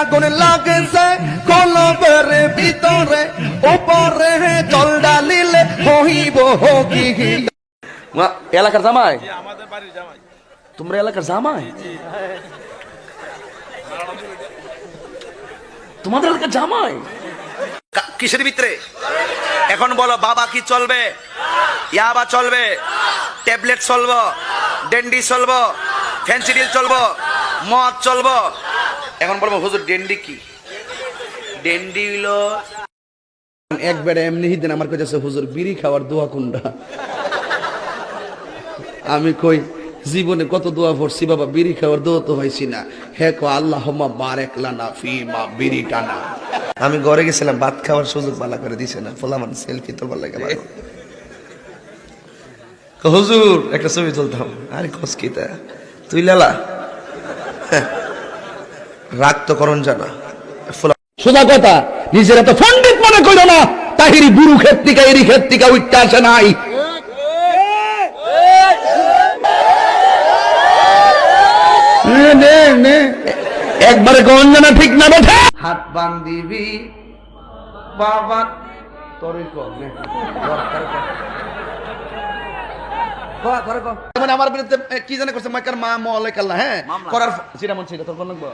আগুন লাগছে কলবের ভিতরে উপরে জল ডালিলে হইব হকি এলাকার জামাই? আমাদের বাড়ির জামাই। তোমরা এলাকার জামাই? তোমাদের এলাকার জামাই? কিসের ভিতরে? এখন বলো বাবা কি চলবে? ইয়াবা চলবে? ট্যাবলেট চলবো? ডেন্ডি চলবো? ফেন্সিডিল চলবো? মদ চলবো? এখন বলব হুজুর ডেন্ডি কি? ডেন্ডি হইল একবারে এমনি দিন আমার কাছে হুজুর বিড়ি খাওয়ার দোয়া কোনটা? আমি কই জীবনে কত দোয়া পড়ছি বাবা বিড়ি খাওয়ার দোয়া তো হয়েছি না। হে কো আল্লাহ বারেক লানা ফি মা বিড়ি টানা। আমি ঘরে গেছিলাম ভাত খাওয়ার সুযোগ ভালো করে দিছে না ফোলামান সেলফি তোলবার লাগে ভালো কো, হুজুর একটা ছবি তুলতাম। আরে খোঁজ কি তুই লালা? হ্যাঁ। রাগ তো করণ জানা সোজা কথা নিজের এত পণ্ডিত মনে করো না তাহিরি গুরু ক্ষেত্রিকা এরি ক্ষেত্রিকা উঠতে আসে নাই। একবারে গঞ্জনা ঠিক না বেঠে হাত বান্ধিবি বাবা তোরই কর নে। কর, কর, কর। কর, কর, কর। মানে আমার বিরুদ্ধে কি জানে করছে? মাইকার মা মলে কাল্লা হ্যাঁ? করার সেটা মন ছিল তোর কোন লাগবো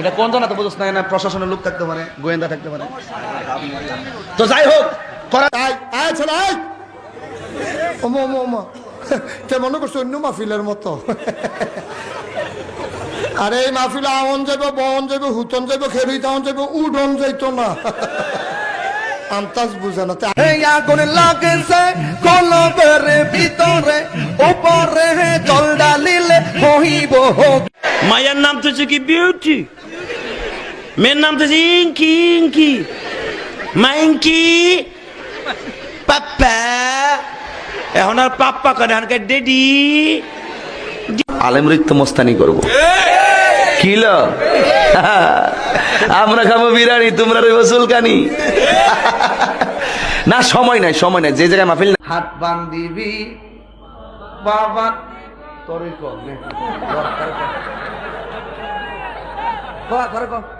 এটা কোন জানা তো বুঝছ না না প্রশাসনের লোক থাকতে পারে গোয়েন্দা থাকতে পারে। তো যাই হোক করা আয় আয় ছেলে আয় ওমা ওমা ওমা। তে মনে করছ অন্য মাহফিলের মতো? আরে এই মাহফিলে আমন যাইব বন যাইব হুতন যাইব খেরুই তাহন যাইব উডন যাইতো না। আন্তাজ বুঝে না তে এই আগুন লাগছে কলবের ভিতরে উপরে জল ডালিলে হইব হকি। মায়ের নাম তো কি বিউটি মেয়ের নাম তো ইঙ্কি ইঙ্কি। মাইঙ্কি পাপ্পা। এখন আর পাপ্পা করে এখনকার ডেডি আলেম রিক্ত মস্তানি করব। কিল আমরা খাব বিরিয়ানি তোমরা রইব চুলকানি না সময় নাই সময় নাই যে জায়গায় মাহফিল হাত দিবি বাবা তোর। কর, কর, কর।